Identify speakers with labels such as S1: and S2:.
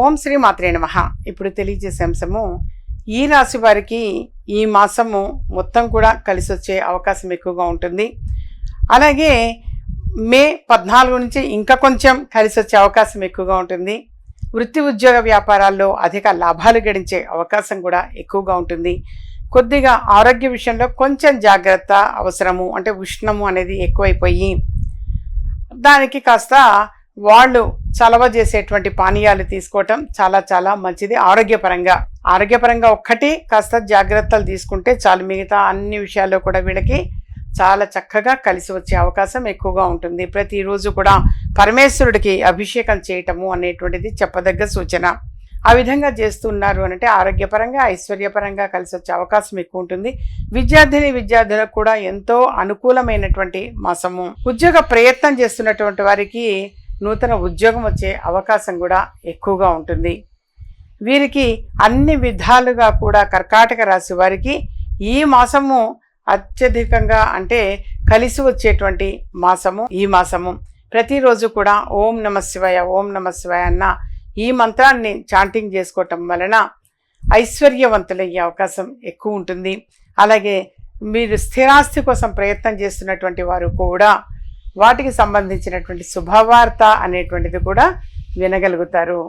S1: ఓం శ్రీ మాత్రే నమ. ఇప్పుడు తెలియజేసే అంశము ఈ రాశి వారికి ఈ మాసము మొత్తం కూడా కలిసి వచ్చే అవకాశం ఎక్కువగా ఉంటుంది. అలాగే మే పద్నాలుగు నుంచి ఇంకా కొంచెం కలిసి వచ్చే అవకాశం ఎక్కువగా ఉంటుంది. వృత్తి ఉద్యోగ వ్యాపారాల్లో అధిక లాభాలు గడించే అవకాశం కూడా ఎక్కువగా ఉంటుంది. కొద్దిగా ఆరోగ్య విషయంలో కొంచెం జాగ్రత్త అవసరము అంటే ఉష్ణము అనేది ఎక్కువైపోయి దానికి కాస్త వాళ్ళు చలవ చేసేటువంటి పానీయాలు తీసుకోవటం చాలా చాలా మంచిది. ఆరోగ్యపరంగా ఆరోగ్యపరంగా ఒక్కటి కాస్త జాగ్రత్తలు తీసుకుంటే చాలు. మిగతా అన్ని విషయాల్లో కూడా వీళ్ళకి చాలా చక్కగా కలిసి వచ్చే అవకాశం ఎక్కువగా ఉంటుంది. ప్రతిరోజు కూడా పరమేశ్వరుడికి అభిషేకం చేయటము అనేటువంటిది చెప్పదగ్గ సూచన. ఆ విధంగా చేస్తున్నారు అంటే ఆరోగ్యపరంగా ఐశ్వర్యపరంగా కలిసి వచ్చే అవకాశం ఎక్కువ ఉంటుంది. విద్యార్థిని విద్యార్థులకు కూడా ఎంతో అనుకూలమైనటువంటి మాసము. ఉద్యోగ ప్రయత్నం చేస్తున్నటువంటి వారికి నూతన ఉద్యోగం వచ్చే అవకాశం కూడా ఎక్కువగా ఉంటుంది. వీరికి అన్ని విధాలుగా కూడా కర్కాటక రాశి వారికి ఈ మాసము అత్యధికంగా అంటే కలిసి వచ్చేటువంటి మాసము ఈ మాసము. ప్రతిరోజు కూడా ఓం నమ శివాయ ఓం నమ శివాయ అన్న ఈ మంత్రాన్ని చాంటింగ్ చేసుకోవటం వలన ఐశ్వర్యవంతులయ్యే అవకాశం ఎక్కువ ఉంటుంది. అలాగే మీరు స్థిరాస్తి కోసం ప్రయత్నం చేస్తున్నటువంటి వారు కూడా వాటికి సంబంధించినటువంటి శుభవార్త అనేటువంటిది కూడా వినగలుగుతారు.